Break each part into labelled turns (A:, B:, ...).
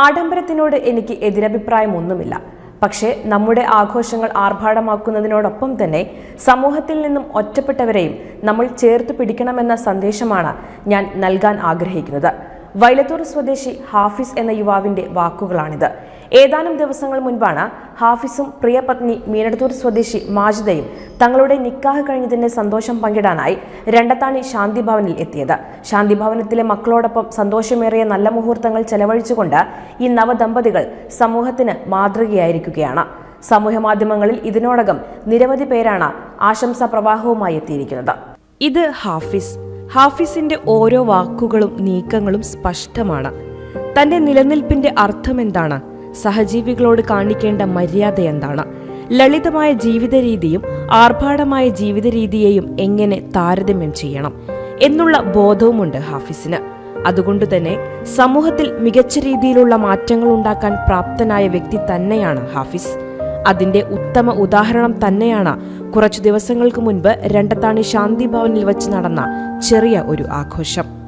A: ആഡംബരത്തിനോട് എനിക്ക് എതിരഭിപ്രായമൊന്നുമില്ല. പക്ഷേ നമ്മുടെ ആഘോഷങ്ങൾ ആർഭാടമാക്കുന്നതിനോടൊപ്പം തന്നെ സമൂഹത്തിൽ നിന്നും ഒറ്റപ്പെട്ടവരെയും നമ്മൾ ചേർത്ത് പിടിക്കണമെന്ന സന്ദേശമാണ് ഞാൻ നൽകാൻ ആഗ്രഹിക്കുന്നത്. വൈലത്തൂർ സ്വദേശി ഹാഫിസ് എന്ന യുവാവിന്റെ വാക്കുകളാണിത്. ഏതാനും ദിവസങ്ങൾ മുൻപാണ് ഹാഫിസും പ്രിയപത്നി മീനടത്തൂർ സ്വദേശി മാജിദയും തങ്ങളുടെ നിക്കാഹ് കഴിഞ്ഞതിന്റെ സന്തോഷം പങ്കിടാനായി രണ്ടത്താണി ശാന്തിഭവനിൽ എത്തിയത്. ശാന്തിഭവനത്തിലെ മക്കളോടൊപ്പം സന്തോഷമേറിയ നല്ല മുഹൂർത്തങ്ങൾ ചെലവഴിച്ചുകൊണ്ട് ഈ നവദമ്പതികൾ സമൂഹത്തിന് മാതൃകയായിരിക്കുകയാണ്. സമൂഹ മാധ്യമങ്ങളിൽ ഇതിനോടകം നിരവധി പേരാണ് ആശംസാ പ്രവാഹവുമായി എത്തിയിരിക്കുന്നത്. ഇത് ഹാഫിസ്. ഹാഫിസിന്റെ ഓരോ വാക്കുകളും നീക്കങ്ങളും സ്പഷ്ടമാണ്. തന്റെ നിലനിൽപ്പിന്റെ അർത്ഥം എന്താണ് സഹജീവികളോട് കാണിക്കേണ്ട മര്യാദ എന്താണ്? ലളിതമായ ജീവിത രീതിയും ആർഭാടമായ ജീവിത രീതിയെയും എങ്ങനെ താരതമ്യം ചെയ്യണം എന്നുള്ള ബോധവുമുണ്ട് ഹാഫിസിന്. അതുകൊണ്ട് തന്നെ സമൂഹത്തിൽ മികച്ച രീതിയിലുള്ള മാറ്റങ്ങൾ ഉണ്ടാക്കാൻ പ്രാപ്തനായ വ്യക്തി തന്നെയാണ് ഹാഫിസ്. അതിന്റെ ഉത്തമ ഉദാഹരണം തന്നെയാണ്. കുറച്ചു ദിവസങ്ങൾക്ക് മുൻപ് രണ്ടത്താണി ശാന്തി ഭവനിൽ വച്ച് നടന്ന ചെറിയ ഒരു ആഘോഷം.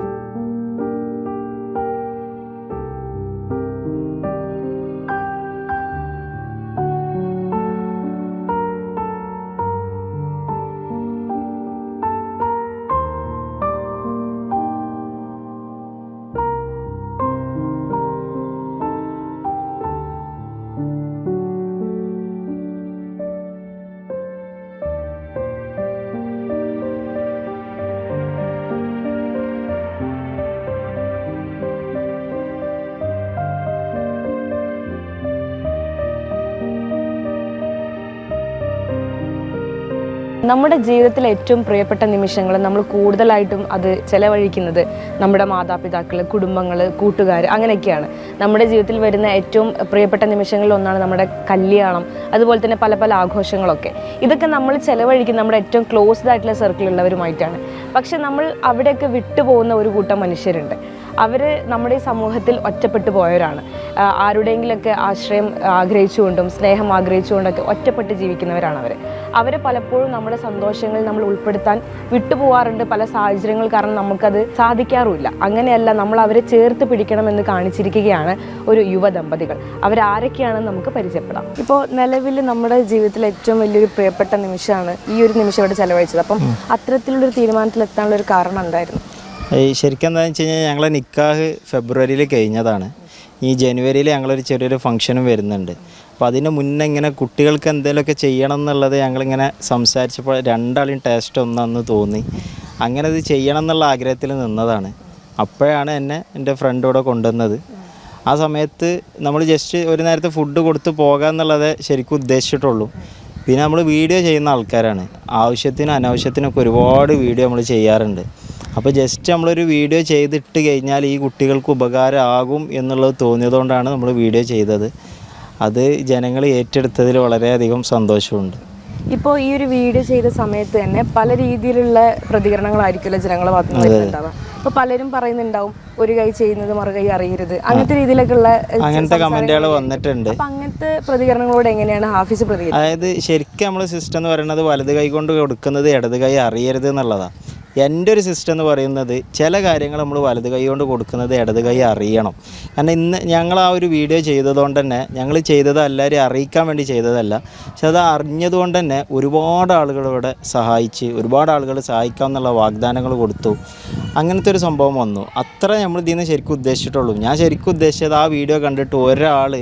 B: നമ്മുടെ ജീവിതത്തിലെ ഏറ്റവും പ്രിയപ്പെട്ട നിമിഷങ്ങൾ നമ്മൾ കൂടുതലായിട്ടും അത് ചെലവഴിക്കുന്നത് നമ്മുടെ മാതാപിതാക്കൾ കുടുംബങ്ങൾ കൂട്ടുകാർ അങ്ങനെയൊക്കെയാണ്. നമ്മുടെ ജീവിതത്തിൽ വരുന്ന ഏറ്റവും പ്രിയപ്പെട്ട നിമിഷങ്ങളിൽ ഒന്നാണ് നമ്മുടെ കല്യാണം അതുപോലെ തന്നെ പല പല ആഘോഷങ്ങളൊക്കെ. ഇതൊക്കെ നമ്മൾ ചെലവഴിക്കുന്ന നമ്മുടെ ഏറ്റവും ക്ലോസ്ഡ് ആയിട്ടുള്ള സർക്കിളുള്ളവരുമായിട്ടാണ് പക്ഷെ നമ്മൾ അവിടെയൊക്കെ വിട്ടുപോകുന്ന ഒരു കൂട്ടം മനുഷ്യരുണ്ട്. അവർ നമ്മുടെ ഈ സമൂഹത്തിൽ ഒറ്റപ്പെട്ടു പോയവരാണ്. ആരുടെയെങ്കിലൊക്കെ ആശ്രയം ആഗ്രഹിച്ചുകൊണ്ടും സ്നേഹം ആഗ്രഹിച്ചുകൊണ്ടൊക്കെ ഒറ്റപ്പെട്ട് ജീവിക്കുന്നവരാണ് അവർ അവരെ പലപ്പോഴും നമ്മുടെ സന്തോഷങ്ങൾ നമ്മൾ ഉൾപ്പെടുത്താൻ വിട്ടുപോകാറുണ്ട് പല സാഹചര്യങ്ങൾ കാരണം നമുക്കത് സാധിക്കാറുമില്ല. അങ്ങനെയല്ല നമ്മൾ അവരെ ചേർത്ത് പിടിക്കണമെന്ന് കാണിച്ചിരിക്കുകയാണ് ഒരു യുവ ദമ്പതികൾ. അവരാരൊക്കെയാണെന്ന് നമുക്ക് പരിചയപ്പെടാം. ഇപ്പോൾ നിലവിൽ നമ്മുടെ ജീവിതത്തിൽ ഏറ്റവും വലിയൊരു പ്രിയപ്പെട്ട നിമിഷമാണ് ഈ ഒരു നിമിഷം ഇവിടെ ചെലവഴിച്ചത്. അപ്പം അത്തരത്തിലുള്ളൊരു തീരുമാനത്തിൽ എത്താനുള്ള ഒരു കാരണം എന്തായിരുന്നു?
C: ഈ ശരിക്കും എന്താണെന്ന് വെച്ച് കഴിഞ്ഞാൽ ഞങ്ങളെ നിക്കാഹ് ഫെബ്രുവരിയിൽ കഴിഞ്ഞതാണ്. ഈ ജനുവരിയിൽ ഞങ്ങളൊരു ചെറിയൊരു ഫംഗ്ഷനും വരുന്നുണ്ട്. അപ്പോൾ അതിന് മുന്നേ ഇങ്ങനെ കുട്ടികൾക്ക് എന്തെങ്കിലുമൊക്കെ ചെയ്യണം എന്നുള്ളത് ഞങ്ങളിങ്ങനെ സംസാരിച്ചപ്പോൾ രണ്ടാളും ടേസ്റ്റ് ഒന്നാന്ന് തോന്നി. അങ്ങനെ ഇത് ചെയ്യണം എന്നുള്ള ആഗ്രഹത്തിൽ നിന്നതാണ്. അപ്പോഴാണ് എന്നെ എന്റെ ഫ്രണ്ട് ഇവിടെ കൊണ്ടുവന്നത്. ആ സമയത്ത് നമ്മൾ ജസ്റ്റ് ഒരു നേരത്തെ ഫുഡ് കൊടുത്ത് പോകാം എന്നുള്ളതേ ശരിക്കും ഉദ്ദേശിച്ചിട്ടുള്ളൂ. പിന്നെ നമ്മൾ വീഡിയോ ചെയ്യുന്ന ആൾക്കാരാണ്. ആവശ്യത്തിനും അനാവശ്യത്തിനൊക്കെ ഒരുപാട് വീഡിയോ നമ്മൾ ചെയ്യാറുണ്ട്. അപ്പോൾ ജസ്റ്റ് നമ്മളൊരു വീഡിയോ ചെയ്തിട്ട് കഴിഞ്ഞാൽ ഈ കുട്ടികൾക്ക് ഉപകാരമാകും എന്നുള്ളത് തോന്നിയതുകൊണ്ടാണ് നമ്മൾ വീഡിയോ ചെയ്തത്. അത് ജനങ്ങൾ ഏറ്റെടുത്തതിൽ വളരെയധികം സന്തോഷമുണ്ട്.
B: ഇപ്പോൾ ഈ ഒരു വീഡിയോ ചെയ്ത സമയത്ത് തന്നെ പല രീതിയിലുള്ള പ്രതികരണങ്ങളായിരിക്കുമല്ലോ ജനങ്ങളെ ഭാഗത്ത് നിന്ന് അപ്പോൾ പലരും പറയുന്നുണ്ടാവും ഒരു കൈ ചെയ്യുന്നത് മറു കൈ അറിയരുത്. അങ്ങനത്തെ രീതിയിലൊക്കെയുള്ള
C: അങ്ങനത്തെ കമന്റുകൾ വന്നിട്ടുണ്ട്.
B: അപ്പൊ അങ്ങനത്തെ പ്രതികരണങ്ങളോട് എങ്ങനെയാണ് ഹാഫിസ് പ്രതികരണം
C: അതായത് ശരിക്കും നമ്മൾ സിസ്റ്റം എന്ന് പറയുന്നത് വലത് കൈ കൊണ്ട് കൊടുക്കുന്നത് ഇടത് കൈ അറിയരുത് എന്നുള്ളതാണ് എന്റെ ഒരു സിസ്റ്റം എന്ന് പറയുന്നത് ചില കാര്യങ്ങൾ നമ്മൾ വലത് കൈ കൊണ്ട് കൊടുക്കുന്നത് ഇടത് കൈ അറിയണം. കാരണം ഇന്ന് ഞങ്ങൾ ആ ഒരു വീഡിയോ ചെയ്തതുകൊണ്ട് തന്നെ ഞങ്ങൾ ചെയ്തത് എല്ലാവരെയും അറിയിക്കാൻ വേണ്ടി ചെയ്തതല്ല പക്ഷെ അത് അറിഞ്ഞതുകൊണ്ട് തന്നെ ഒരുപാട് ആളുകൾ ഇവിടെ സഹായിച്ച് ഒരുപാട് ആളുകൾ സഹായിക്കാം എന്നുള്ള വാഗ്ദാനങ്ങൾ കൊടുത്തു. അങ്ങനത്തെ ഒരു സംഭവം വന്നു. അത്ര നമ്മൾ ഇതിൽ നിന്ന് ശരിക്കും ഉദ്ദേശിച്ചിട്ടുള്ളൂ. ഞാൻ ശരിക്കും ഉദ്ദേശിച്ചത് ആ വീഡിയോ കണ്ടിട്ട് ഒരാൾ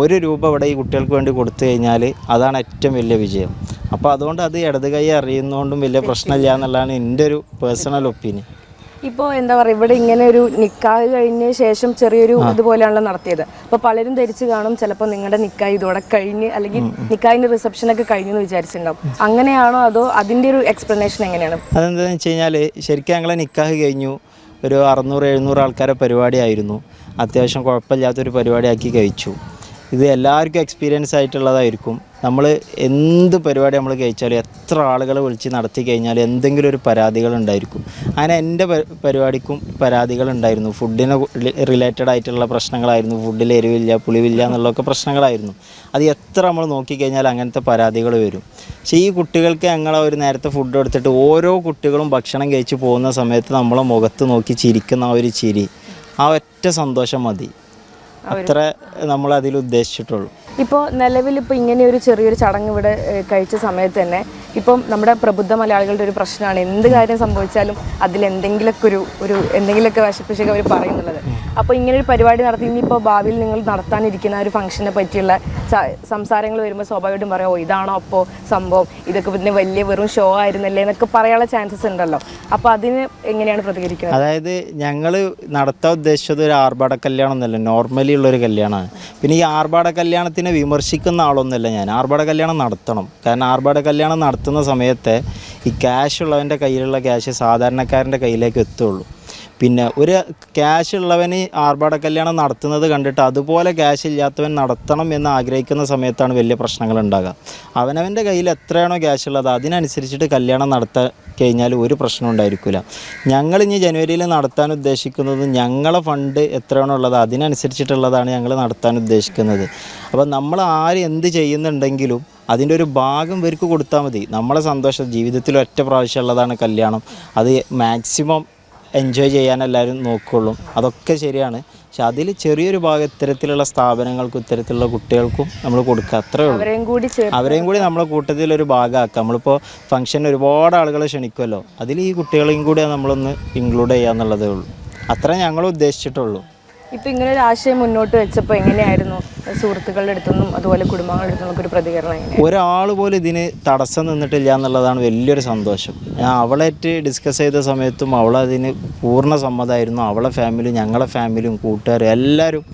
C: ഒരു രൂപ ഇവിടെ ഈ കുട്ടികൾക്ക് വേണ്ടി കൊടുത്തു കഴിഞ്ഞാൽ അതാണ് ഏറ്റവും വലിയ വിജയം. അപ്പോൾ അതുകൊണ്ട് അത് ഇടത് കൈ അറിയുന്നതുകൊണ്ടും വലിയ പ്രശ്നമില്ല എന്നുള്ളതാണ് എന്റെ ഒരു പേഴ്സണൽ ഒപ്പീനിയൻ
B: ഇപ്പോൾ എന്താ പറയുക ഇവിടെ ഇങ്ങനെ ഒരു നിക്കാഹ് കഴിഞ്ഞ ശേഷം ചെറിയൊരു ഇതുപോലെയാണല്ലോ നടത്തിയത്. അപ്പോൾ പലരും ധരിച്ചു കാണും ചിലപ്പോൾ നിങ്ങളുടെ നിക്കാഹ് ഇതോടെ കഴിഞ്ഞ് അല്ലെങ്കിൽ നിക്കാഹിന്റെ റിസപ്ഷനൊക്കെ കഴിഞ്ഞു എന്ന് വിചാരിച്ചിട്ടുണ്ടാവും. അങ്ങനെയാണോ അതോ അതിന്റെ ഒരു എക്സ്പ്ലനേഷൻ എങ്ങനെയാണ്?
C: അതെന്താണെന്ന് വെച്ച് കഴിഞ്ഞാൽ ശരിക്കും ഞങ്ങളെ നിക്കാഹ് കഴിഞ്ഞു ഒരു അറുന്നൂറ് എഴുന്നൂറ് ആൾക്കാരെ പരിപാടിയായിരുന്നു. അത്യാവശ്യം കുഴപ്പമില്ലാത്തൊരു പരിപാടിയാക്കി കഴിച്ചു. ഇത് എല്ലാവർക്കും എക്സ്പീരിയൻസ് ആയിട്ടുള്ളതായിരിക്കും. നമ്മൾ എന്ത് പരിപാടി നമ്മൾ കഴിച്ചാലും എത്ര ആളുകളെ വിളിച്ച് നടത്തി കഴിഞ്ഞാൽ എന്തെങ്കിലും ഒരു പരാതികൾ ഉണ്ടായിരിക്കും. അങ്ങനെ എന്റെ പരിപാടിക്കും പരാതികൾ ഉണ്ടായിരുന്നു. ഫുഡിനെ റിലേറ്റഡ് ആയിട്ടുള്ള പ്രശ്നങ്ങളായിരുന്നു. ഫുഡിൽ എരിവില്ല പുളിവില്ല എന്നുള്ളതൊക്കെ പ്രശ്നങ്ങളായിരുന്നു. അത് എത്ര നമ്മൾ നോക്കിക്കഴിഞ്ഞാൽ അങ്ങനത്തെ പരാതികൾ വരും. പക്ഷേ ഈ കുട്ടികൾക്ക് ഞങ്ങൾ ഒരു നേരത്തെ ഫുഡ് എടുത്തിട്ട് ഓരോ കുട്ടികളും ഭക്ഷണം കഴിച്ച് പോകുന്ന സമയത്ത് നമ്മളെ മുഖത്ത് നോക്കി ചിരിക്കുന്ന ആ ഒരു ചിരി ആ ഒറ്റ സന്തോഷം മതി. അത്ര നമ്മൾ അതിൽ ഉദ്ദേശിച്ചിട്ടുള്ളൂ.
B: ഇപ്പോൾ നിലവിൽ ഇപ്പോൾ ഇങ്ങനെ ഒരു ചെറിയൊരു ചടങ്ങ് ഇവിടെ കഴിച്ച സമയത്ത് തന്നെ ഇപ്പം നമ്മുടെ പ്രബുദ്ധ മലയാളികളുടെ ഒരു പ്രശ്നമാണ്. എന്ത് കാര്യം സംഭവിച്ചാലും അതിൽ എന്തെങ്കിലുമൊക്കെ ഒരു ഒരു എന്തെങ്കിലുമൊക്കെ വശപ്പിശൊക്കെ അവർ പറയുന്നുള്ളത്. അപ്പോൾ ഇങ്ങനെ ഒരു പരിപാടി നടത്തി ഇനിയിപ്പോൾ ഭാവിയിൽ നിങ്ങൾ നടത്താനിരിക്കുന്ന ഒരു ഫംഗ്ഷനെ പറ്റിയുള്ള സംസാരങ്ങൾ വരുമ്പോൾ സ്വാഭാവികമായിട്ടും പറയാം ഓ ഇതാണോ അപ്പോൾ സംഭവം? ഇതൊക്കെ പിന്നെ വലിയ വെറും ഷോ ആയിരുന്നല്ലേ? എന്നൊക്കെ പറയാനുള്ള ചാൻസസ് ഉണ്ടല്ലോ. അപ്പോൾ അതിന് എങ്ങനെയാണ് പ്രതികരിക്കുന്നത്?
C: അതായത് ഞങ്ങൾ നടത്താൻ ഉദ്ദേശിച്ചത് ഒരു ആർഭാട കല്യാണം എന്നല്ല നോർമലി ഉള്ളൊരു കല്യാണമാണ്. പിന്നെ ഈ ആർഭാട കല്യാണത്തിനെ വിമർശിക്കുന്ന ആളൊന്നുമല്ല ഞാൻ. ആർഭാട കല്യാണം നടത്തണം. കാരണം ആർഭാട കല്യാണം നടത്തുന്ന സമയത്ത് ഈ ക്യാഷ് ഉള്ളവന്റെ കയ്യിലുള്ള ക്യാഷ് സാധാരണക്കാരന്റെ കയ്യിലേക്ക് എത്തുള്ളൂ പിന്നെ ഒരു ക്യാഷ് ഉള്ളവന് ആർഭാട കല്യാണം നടത്തുന്നത് കണ്ടിട്ട് അതുപോലെ ക്യാഷ് ഇല്ലാത്തവൻ നടത്തണം എന്ന് ആഗ്രഹിക്കുന്ന സമയത്താണ് വലിയ പ്രശ്നങ്ങൾ ഉണ്ടാകുക. അവനവന്റെ കയ്യിൽ എത്രയാണോ ക്യാഷ് ഉള്ളത് അതിനനുസരിച്ചിട്ട് കല്യാണം നടത്താൻ കഴിഞ്ഞാൽ ഒരു പ്രശ്നം ഉണ്ടായിരിക്കില്ല ഞങ്ങൾ ഇനി ജനുവരിയിൽ നടത്താൻ ഉദ്ദേശിക്കുന്നത് ഞങ്ങളെ ഫണ്ട് എത്രയാണോ ഉള്ളത് അതിനനുസരിച്ചിട്ടുള്ളതാണ് ഞങ്ങൾ നടത്താൻ ഉദ്ദേശിക്കുന്നത്. അപ്പോൾ നമ്മൾ ആര് എന്ത് ചെയ്യുന്നുണ്ടെങ്കിലും അതിന്റെ ഒരു ഭാഗം ഇവർക്ക് കൊടുത്താൽ മതി. നമ്മളെ സന്തോഷം ജീവിതത്തിൽ ഒറ്റ പ്രാവശ്യമുള്ളതാണ് കല്യാണം. അത് മാക്സിമം എൻജോയ് ചെയ്യാൻ എല്ലാവരും നോക്കുള്ളൂ. അതൊക്കെ ശരിയാണ്. പക്ഷെ അതിൽ ചെറിയൊരു ഭാഗം ഇത്തരത്തിലുള്ള സ്ഥാപനങ്ങൾക്കും ഇത്തരത്തിലുള്ള കുട്ടികൾക്കും നമ്മൾ കൊടുക്കുക. അത്രേ ഉള്ളൂ.
B: അവരെയും കൂടി
C: അവരെയും കൂടി നമ്മളെ കൂട്ടത്തിൽ ഒരു ഭാഗമാക്കുക. നമ്മളിപ്പോൾ ഫംഗ്ഷന് ഒരുപാട് ആളുകളെ ക്ഷണിക്കുമല്ലോ. അതിൽ ഈ കുട്ടികളെയും കൂടി നമ്മളൊന്ന് ഇൻക്ലൂഡ് ചെയ്യുക എന്നുള്ളതേ ഉള്ളൂ. അത്രേ ഞങ്ങൾ ഉദ്ദേശിച്ചിട്ടുള്ളൂ.
B: ഇപ്പൊ ഇങ്ങനെ ഒരു ആശയം മുന്നോട്ട് വെച്ചപ്പോൾ എങ്ങനെയായിരുന്നു? സുഹൃത്തുക്കളുടെ അടുത്തുനിന്നും അതുപോലെ കുടുംബങ്ങളുടെ അടുത്തുനിന്നൊക്കെ ഒരു പ്രതികരണം
C: ഒരാൾ പോലും ഇതിന് തടസ്സം നിന്നിട്ടില്ല എന്നുള്ളതാണ് വലിയൊരു സന്തോഷം. ഞാൻ അവളായിട്ട് ഡിസ്കസ് ചെയ്ത സമയത്തും അവളതിന് പൂർണ സമ്മതമായിരുന്നു. അവളെ ഫാമിലി ഞങ്ങളെ ഫാമിലിയും കൂട്ടുകാരും എല്ലാവരും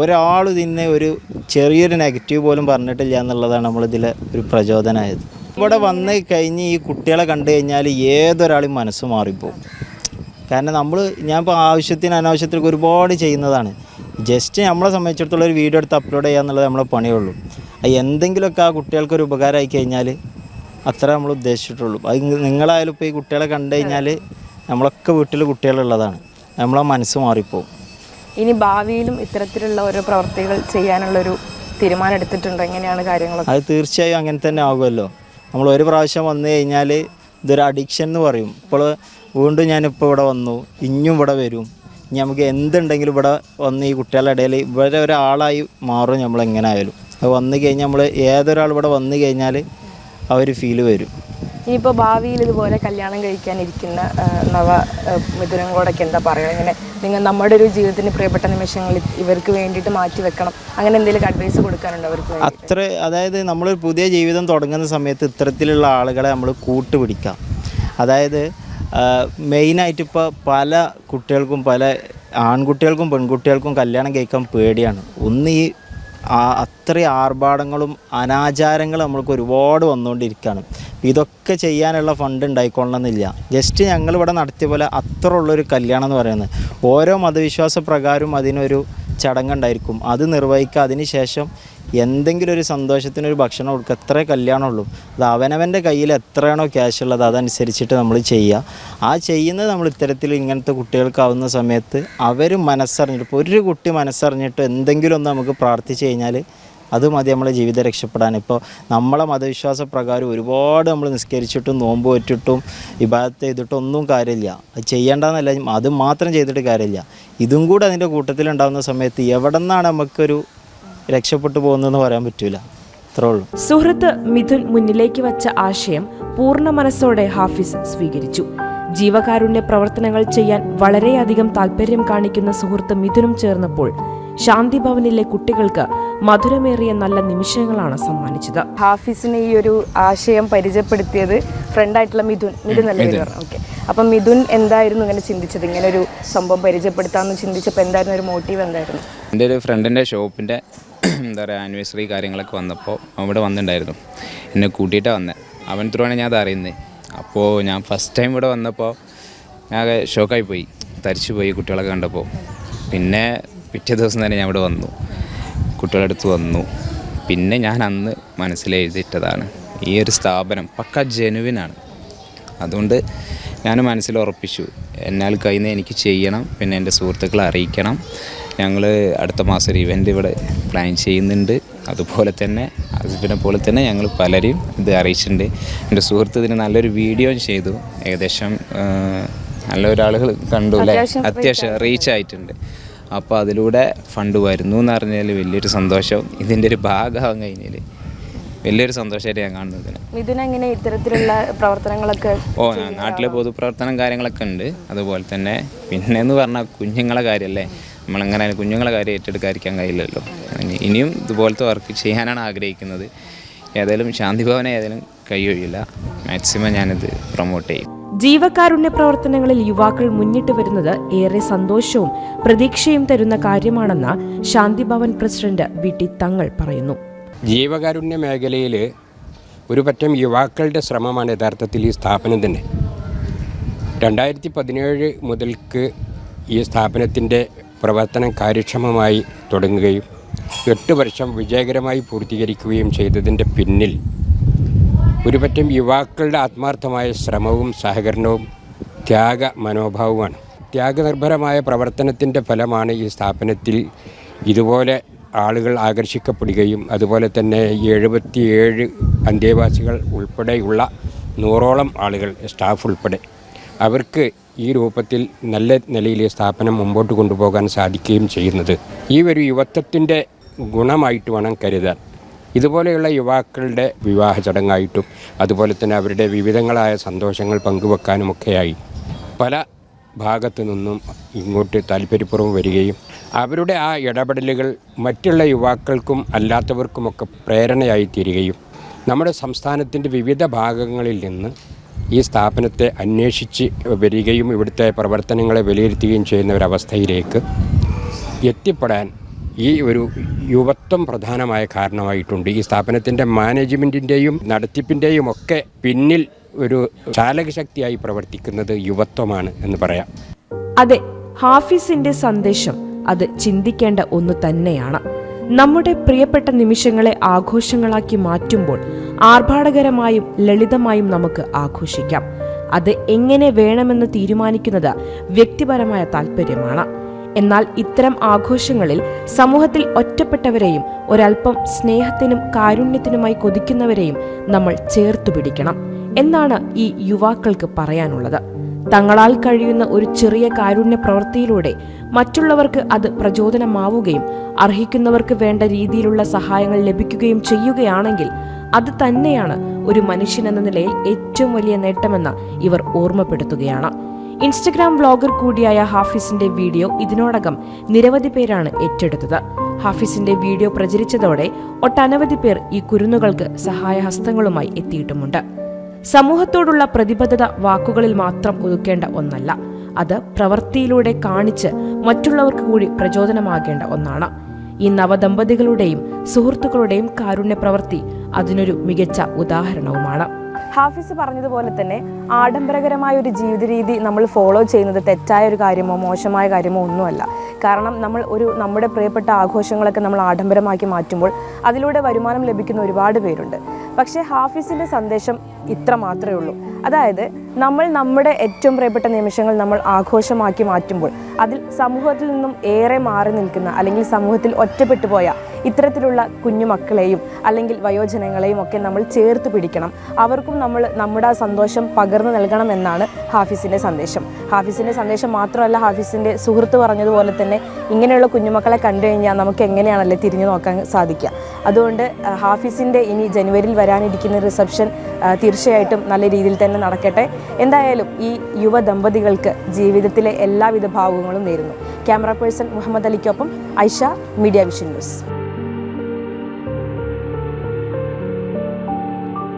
C: ഒരാൾ ഇതിനെ ഒരു ചെറിയൊരു നെഗറ്റീവ് പോലും പറഞ്ഞിട്ടില്ല എന്നുള്ളതാണ് നമ്മളിതിലെ ഒരു പ്രചോദനമായത് ഇവിടെ വന്ന് കഴിഞ്ഞ് ഈ കുട്ടികളെ കണ്ടു കഴിഞ്ഞാൽ ഏതൊരാളും മനസ്സ് മാറിപ്പോകും കാരണം നമ്മൾ ഞാൻ ഇപ്പോൾ ആവശ്യത്തിന് അനാവശ്യത്തിനൊക്കെ ഒരുപാട് ചെയ്യുന്നതാണ്. ജസ്റ്റ് നമ്മളെ സംബന്ധിച്ചിടത്തോളം ഒരു വീഡിയോ എടുത്ത് അപ്ലോഡ് ചെയ്യുക എന്നുള്ളത് നമ്മളെ പണിയുള്ളൂ. അത് എന്തെങ്കിലുമൊക്കെ ആ കുട്ടികൾക്ക് ഒരു ഉപകാരമായി കഴിഞ്ഞാൽ അത്ര നമ്മൾ ഉദ്ദേശിച്ചിട്ടുള്ളൂ. അത് നിങ്ങളായാലും ഇപ്പോൾ ഈ കുട്ടികളെ കണ്ടു കഴിഞ്ഞാൽ നമ്മളൊക്കെ വീട്ടിൽ കുട്ടികളുള്ളതാണ്. നമ്മളെ മനസ്സ് മാറിപ്പോവും.
B: ഇനി ഭാവിയിലും ഇത്തരത്തിലുള്ള ഓരോ പ്രവർത്തികൾ ചെയ്യാനുള്ളൊരു തീരുമാനം എടുത്തിട്ടുണ്ടോ? എങ്ങനെയാണ് കാര്യങ്ങൾ
C: അത് തീർച്ചയായും അങ്ങനെ തന്നെ ആകുമല്ലോ. നമ്മൾ ഒരു പ്രാവശ്യം വന്നു കഴിഞ്ഞാൽ ഇതൊരു അഡിക്ഷൻ എന്ന് പറയും. ഇപ്പോൾ വീണ്ടും ഞാനിപ്പോൾ ഇവിടെ വന്നു. ഇനിയും ഇവിടെ വരും. ഇനി നമുക്ക് എന്തുണ്ടെങ്കിലും ഇവിടെ വന്ന് ഈ കുട്ടികളുടെ ഇടയിൽ ഇവിടെ ഒരാളായി മാറും നമ്മൾ എങ്ങനെ ആയാലും. അത് വന്നു കഴിഞ്ഞാൽ നമ്മൾ ഏതൊരാൾ ഇവിടെ വന്നു കഴിഞ്ഞാൽ ആ ഒരു ഫീൽ വരും.
B: ഇനിയിപ്പോൾ ഭാവിയിൽ ഇതുപോലെ കല്യാണം കഴിക്കാനിരിക്കുന്ന നവ മിഥുനങ്ങളോടൊക്കെ എന്താ പറയുക? ഇങ്ങനെ നിങ്ങൾ നമ്മുടെ ഒരു ജീവിതത്തിന് പ്രിയപ്പെട്ട നിമിഷങ്ങൾ ഇവർക്ക് വേണ്ടിയിട്ട് മാറ്റി വെക്കണം. അങ്ങനെ എന്തെങ്കിലും അഡ്വൈസ് കൊടുക്കാനുണ്ടോ അവർക്ക്
C: അത്ര അതായത് നമ്മളൊരു പുതിയ ജീവിതം തുടങ്ങുന്ന സമയത്ത് ഇത്തരത്തിലുള്ള ആളുകളെ നമ്മൾ കൂട്ടുപിടിക്കാം. അതായത് മെയിനായിട്ട് ഇപ്പോൾ പല കുട്ടികൾക്കും പല ആൺകുട്ടികൾക്കും പെൺകുട്ടികൾക്കും കല്യാണം കഴിക്കാൻ പേടിയാണ്. ഒന്ന് ഈ അത്ര അത്രയും ആർഭാടങ്ങളും അനാചാരങ്ങളും നമ്മൾക്ക് ഒരുപാട് വന്നുകൊണ്ടിരിക്കുകയാണ്. ഇതൊക്കെ ചെയ്യാനുള്ള ഫണ്ട് ഉണ്ടായിക്കൊള്ളണമെന്നില്ല. ജസ്റ്റ് ഞങ്ങളിവിടെ നടത്തിയ പോലെ അത്ര ഉള്ളൊരു കല്യാണം എന്ന് പറയുന്നത്. ഓരോ മതവിശ്വാസ പ്രകാരം അതിനൊരു ചടങ്ങുണ്ടായിരിക്കും അത് നിർവഹിക്കുക. അതിന് ശേഷം എന്തെങ്കിലും ഒരു സന്തോഷത്തിന് ഒരു ഭക്ഷണം കൊടുക്കുക. എത്ര കല്യാണമുള്ളൂ. അത് അവനവന്റെ കയ്യിൽ എത്രയാണോ ക്യാഷ് ഉള്ളത് അതനുസരിച്ചിട്ട് നമ്മൾ ചെയ്യുക. ആ ചെയ്യുന്നത് നമ്മൾ ഇത്തരത്തിൽ ഇങ്ങനത്തെ കുട്ടികൾക്കാവുന്ന സമയത്ത് അവർ മനസ്സറിഞ്ഞിട്ട് ഇപ്പോൾ ഒരു കുട്ടി മനസ്സറിഞ്ഞിട്ട് എന്തെങ്കിലും ഒന്ന് നമുക്ക് പ്രാർത്ഥിച്ച് കഴിഞ്ഞാൽ അത് മതി നമ്മളെ ജീവിതം രക്ഷപ്പെടാൻ. ഇപ്പോൾ നമ്മളെ മതവിശ്വാസ പ്രകാരം ഒരുപാട് നമ്മൾ നിസ്കരിച്ചിട്ടും നോമ്പ് പറ്റിട്ടും ഇബാദത്ത് ചെയ്തിട്ടും ഒന്നും കാര്യമില്ല. അത് ചെയ്യേണ്ടതെന്നല്ല അത് മാത്രം ചെയ്തിട്ട് കാര്യമില്ല. ഇതും കൂടെ അതിന്റെ കൂട്ടത്തിലുണ്ടാകുന്ന സമയത്ത് എവിടെ നിന്നാണ് നമുക്കൊരു രക്ഷപ്പെട്ടു പോകുന്നതെന്ന് പറയാൻ പറ്റൂല. അത്രേ ഉള്ളൂ.
A: സുഹൃത്ത് മിഥുൻ മുന്നിലേക്ക് വച്ച ആശയം പൂർണ മനസ്സോടെ ഹാഫിസ് സ്വീകരിച്ചു. ജീവകാരുണ്യ പ്രവർത്തനങ്ങൾ ചെയ്യാൻ വളരെയധികം താല്പര്യം കാണിക്കുന്ന സുഹൃത്ത് മിഥുനും ചേർന്നപ്പോൾ ശാന്തി ഭവനിലെ കുട്ടികൾക്ക് മധുരമേറിയ നല്ല നിമിഷങ്ങളാണ് സമ്മാനിച്ചത്.
B: ഹാഫിസിന് ഈ ഒരു ആശയം പരിചയപ്പെടുത്തിയത് ഫ്രണ്ടായിട്ടുള്ള മിഥുൻ. മിഥുൻ നല്ല പറഞ്ഞു ഓക്കെ. അപ്പം മിഥുൻ എന്തായിരുന്നു ഇങ്ങനെ ചിന്തിച്ചത്? ഇങ്ങനെ ഒരു സംഭവം പരിചയപ്പെടുത്താമെന്ന് ചിന്തിച്ചപ്പോൾ എന്തായിരുന്നു? ഒരു മോട്ടീവ് എന്തായിരുന്നു?
D: എന്റെ ഒരു ഫ്രണ്ടിന്റെ ഷോപ്പിന്റെ എന്താ പറയുക ആനിവേഴ്സറി കാര്യങ്ങളൊക്കെ വന്നപ്പോൾ അവിടെ വന്നിട്ടുണ്ടായിരുന്നു. എന്നെ കൂട്ടിയിട്ടാണ് വന്നത് അവൻ ത്രൂവാണ് ഞാൻ അത് അറിയുന്നത് അപ്പോൾ ഞാൻ ഫസ്റ്റ് ടൈം ഇവിടെ വന്നപ്പോൾ ഞാൻ ഷോക്കായി പോയി. തരിച്ചു പോയി കുട്ടികളൊക്കെ കണ്ടപ്പോൾ. പിന്നെ പിറ്റേ ദിവസം തന്നെ ഞാൻ ഇവിടെ വന്നു. കുട്ടികളുടെ അടുത്ത് വന്നു. പിന്നെ ഞാൻ അന്ന് മനസ്സിലെഴുതിയിട്ടതാണ് ഈ ഒരു സ്ഥാപനം പക്ക ജനുവിനാണ്. അതുകൊണ്ട് ഞാൻ മനസ്സിൽ ഉറപ്പിച്ചു. എന്നാൽ കഴിയുന്ന എനിക്ക് ചെയ്യണം. പിന്നെ എന്റെ സുഹൃത്തുക്കളെ അറിയിക്കണം. ഞങ്ങൾ അടുത്ത മാസം ഒരു ഇവന്റ് ഇവിടെ പ്ലാൻ ചെയ്യുന്നുണ്ട്. അതുപോലെ തന്നെ അതിനെ പോലെ തന്നെ ഞങ്ങൾ പലരും ഇത് അറിയിച്ചിട്ടുണ്ട്. എന്റെ സുഹൃത്ത് ഇതിന് നല്ലൊരു വീഡിയോയും ചെയ്തു. ഏകദേശം നല്ല ഒരാളുകൾ കണ്ടു അല്ലേ?
B: അത്യാവശ്യം
D: റീച്ച് ആയിട്ടുണ്ട്. അപ്പോൾ അതിലൂടെ ഫണ്ട് വരുന്നു എന്ന് പറഞ്ഞാൽ വലിയൊരു സന്തോഷം. ഇതിന്റെ ഒരു ഭാഗമാകാൻ കഴിഞ്ഞാൽ വലിയൊരു സന്തോഷമായിട്ട് ഞാൻ കാണുന്നത്
B: ഇതിനെങ്ങനെ ഇത്തരത്തിലുള്ള പ്രവർത്തനങ്ങളൊക്കെ
D: ഓ നാട്ടിലെ പൊതുപ്രവർത്തനം കാര്യങ്ങളൊക്കെ ഉണ്ട്. അതുപോലെ തന്നെ പിന്നെ എന്ന് പറഞ്ഞാൽ കുഞ്ഞുങ്ങളെ കാര്യമല്ലേ നമ്മളെങ്ങനെ കുഞ്ഞുങ്ങളെ കാര്യം ഏറ്റെടുക്കാതിരിക്കാൻ കഴിയില്ലല്ലോ. ഇനി- ഇനിയും ഇതുപോലത്തെ വർക്ക് ചെയ്യാനാണ് ആഗ്രഹിക്കുന്നത്. ഏതായാലും ശാന്തിഭവനെ ഏതായാലും കഴിയില്ല മാക്സിമം ഞാനിത് പ്രൊമോട്ട് ചെയ്യും.
A: ജീവകാരുണ്യ പ്രവർത്തനങ്ങളിൽ യുവാക്കൾ മുന്നിട്ട് വരുന്നത് ഏറെ സന്തോഷവും പ്രതീക്ഷയും തരുന്ന കാര്യമാണെന്ന് ശാന്തിഭവൻ പ്രസിഡന്റ് വി ടി തങ്ങൾ പറയുന്നു.
E: ജീവകാരുണ്യ മേഖലയിൽ ഒരു പറ്റം യുവാക്കളുടെ ശ്രമമാണ് യഥാർത്ഥത്തിൽ ഈ സ്ഥാപനം തന്നെ. രണ്ടായിരത്തി പതിനേഴ് മുതൽക്ക് ഈ സ്ഥാപനത്തിന്റെ പ്രവർത്തനം കാര്യക്ഷമമായി തുടങ്ങുകയും എട്ട് വർഷം വിജയകരമായി പൂർത്തീകരിക്കുകയും ചെയ്തതിന്റെ പിന്നിൽ ഒരുപറ്റം യുവാക്കളുടെ ആത്മാർത്ഥമായ ശ്രമവും സഹകരണവും ത്യാഗ മനോഭാവവുമാണ്. ത്യാഗനിർഭരമായ പ്രവർത്തനത്തിന്റെ ഫലമാണ് ഈ സ്ഥാപനത്തിൽ ഇതുപോലെ ആളുകൾ ആകർഷിക്കപ്പെടുകയും അതുപോലെ തന്നെ എഴുപത്തിയേഴ് അന്തേവാസികൾ ഉൾപ്പെടെയുള്ള നൂറോളം ആളുകൾ സ്റ്റാഫ് ഉൾപ്പെടെ അവർക്ക് ഈ രൂപത്തിൽ നല്ല നിലയിൽ സ്ഥാപനം മുമ്പോട്ട് കൊണ്ടുപോകാൻ സാധിക്കുകയും ചെയ്യുന്നത്. ഈ ഒരു യുവത്വത്തിന്റെ ഗുണമായിട്ട് വേണം കരുതാൻ. ഇതുപോലെയുള്ള യുവാക്കളുടെ വിവാഹ ചടങ്ങായിട്ടും അതുപോലെ തന്നെ അവരുടെ വിവിധങ്ങളായ സന്തോഷങ്ങൾ പങ്കുവെക്കാനുമൊക്കെയായി പല ഭാഗത്തു നിന്നും ഇങ്ങോട്ട് താല്പര്യപൂർവം വരികയും അവരുടെ ആ ഇടപെടലുകൾ മറ്റുള്ള യുവാക്കൾക്കും അല്ലാത്തവർക്കുമൊക്കെ പ്രേരണയായി തീരുകയും നമ്മുടെ സംസ്ഥാനത്തിന്റെ വിവിധ ഭാഗങ്ങളിൽ നിന്ന് ഈ സ്ഥാപനത്തെ അന്വേഷിച്ച് വരികയും ഇവിടുത്തെ പ്രവർത്തനങ്ങളെ വിലയിരുത്തുകയും ചെയ്യുന്ന ഒരവസ്ഥയിലേക്ക് എത്തിപ്പെടാൻ ഈ ഒരു യുവത്വം പ്രധാനമായ കാരണമായിട്ടുണ്ട്. ഈ സ്ഥാപനത്തിന്റെ മാനേജ്മെന്റിന്റെയും നടത്തിപ്പിന്റെയും ഒക്കെ പിന്നിൽ ഒരു ചാലകശക്തിയായി പ്രവർത്തിക്കുന്നത് യുവത്വമാണ് എന്ന് പറയാം.
A: അതെ ഹാഫിസിന്റെ സന്ദേശം അത് ചിന്തിക്കേണ്ട ഒന്ന് തന്നെയാണ്. നമ്മുടെ പ്രിയപ്പെട്ട നിമിഷങ്ങളെ ആഘോഷങ്ങളാക്കി മാറ്റുമ്പോൾ ആർഭാടകരമായും ലളിതമായും നമുക്ക് ആഘോഷിക്കാം. അത് എങ്ങനെ വേണമെന്ന് തീരുമാനിക്കുന്നത് വ്യക്തിപരമായ താല്പര്യമാണ് എന്നാൽ ഇത്തരം ആഘോഷങ്ങളിൽ സമൂഹത്തിൽ ഒറ്റപ്പെട്ടവരെയും ഒരൽപ്പം സ്നേഹത്തിനും കാരുണ്യത്തിനുമായി കൊതിക്കുന്നവരെയും നമ്മൾ ചേർത്തു പിടിക്കണം എന്നാണ് ഈ യുവാക്കൾക്ക് പറയാനുള്ളത്. തങ്ങളാൽ കഴിയുന്ന ഒരു ചെറിയ കാരുണ്യ പ്രവൃത്തിയിലൂടെ മറ്റുള്ളവർക്ക് അത് പ്രചോദനമാവുകയും അർഹിക്കുന്നവർക്ക് വേണ്ട രീതിയിലുള്ള സഹായങ്ങൾ ലഭിക്കുകയും ചെയ്യുകയാണെങ്കിൽ അത് തന്നെയാണ് ഒരു മനുഷ്യൻ എന്ന നിലയിൽ ഏറ്റവും വലിയ നേട്ടമെന്ന് ഇവർ ഓർമ്മപ്പെടുത്തുകയാണ്. ഇൻസ്റ്റഗ്രാം വ്ളോഗർ കൂടിയായ ഹാഫിസിന്റെ വീഡിയോ ഇതിനോടകം നിരവധി പേരാണ് ഏറ്റെടുത്തത്. ഹാഫിസിന്റെ വീഡിയോ പ്രചരിച്ചതോടെ ഒട്ടനവധി പേർ ഈ കുരുന്നുകൾക്ക് സഹായഹസ്തങ്ങളുമായി എത്തിയിട്ടുമുണ്ട്. സമൂഹത്തോടുള്ള പ്രതിബദ്ധത വാക്കുകളിൽ മാത്രം ഒതുക്കേണ്ട ഒന്നല്ല അത് പ്രവൃത്തിയിലൂടെ കാണിച്ച് മറ്റുള്ളവർക്ക് കൂടി പ്രചോദനമാകേണ്ട ഒന്നാണ്. ഈ നവദമ്പതികളുടെയും സുഹൃത്തുക്കളുടെയും കാരുണ്യ പ്രവൃത്തി അതിനൊരു മികച്ച ഉദാഹരണവുമാണ്.
B: ഹാഫിസ് പറഞ്ഞതുപോലെ തന്നെ ആഡംബരകരമായ ഒരു ജീവിത രീതി നമ്മൾ ഫോളോ ചെയ്യുന്നത് തെറ്റായ ഒരു കാര്യമോ മോശമായ കാര്യമോ ഒന്നുമല്ല. കാരണം നമ്മൾ ഒരു നമ്മുടെ പ്രിയപ്പെട്ട ആഘോഷങ്ങളൊക്കെ നമ്മൾ ആഡംബരമാക്കി മാറ്റുമ്പോൾ അതിലൂടെ വരുമാനം ലഭിക്കുന്ന ഒരുപാട് പേരുണ്ട്. പക്ഷേ ഹാഫിസിന്റെ സന്ദേശം ഇത്ര മാത്രമേ ഉള്ളൂ. അതായത് നമ്മൾ നമ്മുടെ ഏറ്റവും പ്രിയപ്പെട്ട നിമിഷങ്ങൾ നമ്മൾ ആഘോഷമാക്കി മാറ്റുമ്പോൾ അതിൽ സമൂഹത്തിൽ നിന്നും ഏറെ മാറി നിൽക്കുന്ന അല്ലെങ്കിൽ സമൂഹത്തിൽ ഒറ്റപ്പെട്ടു പോയ ഇത്തരത്തിലുള്ള കുഞ്ഞുമക്കളെയും അല്ലെങ്കിൽ വയോജനങ്ങളെയും ഒക്കെ നമ്മൾ ചേർത്ത് പിടിക്കണം. അവർക്കും നമ്മൾ നമ്മുടെ ആ സന്തോഷം പകർന്നു നൽകണം എന്നാണ് ഹാഫിസിന്റെ സന്ദേശം. ഹാഫിസിന്റെ സന്ദേശം മാത്രമല്ല ഹാഫിസിന്റെ സുഹൃത്ത് പറഞ്ഞതുപോലെ തന്നെ ഇങ്ങനെയുള്ള കുഞ്ഞുമക്കളെ കണ്ടു കഴിഞ്ഞാൽ നമുക്ക് എങ്ങനെയാണല്ലേ തിരിഞ്ഞു നോക്കാൻ സാധിക്കുക. അതുകൊണ്ട് ഹാഫിസിന്റെ ഇനി ജനുവരിയിൽ വരാനിരിക്കുന്ന റിസപ്ഷൻ തീർച്ചയായിട്ടും നല്ല രീതിയിൽ തന്നെ നടക്കട്ടെ. എന്തായാലും ഈ യുവ ദമ്പതികൾക്ക് ജീവിതത്തിലെ എല്ലാവിധ ഭാവങ്ങളും നേരുന്നു. ക്യാമറ പേഴ്സൺ മുഹമ്മദ് അലിക്കൊപ്പം ഐഷ മീഡിയ വിഷൻ ന്യൂസ്.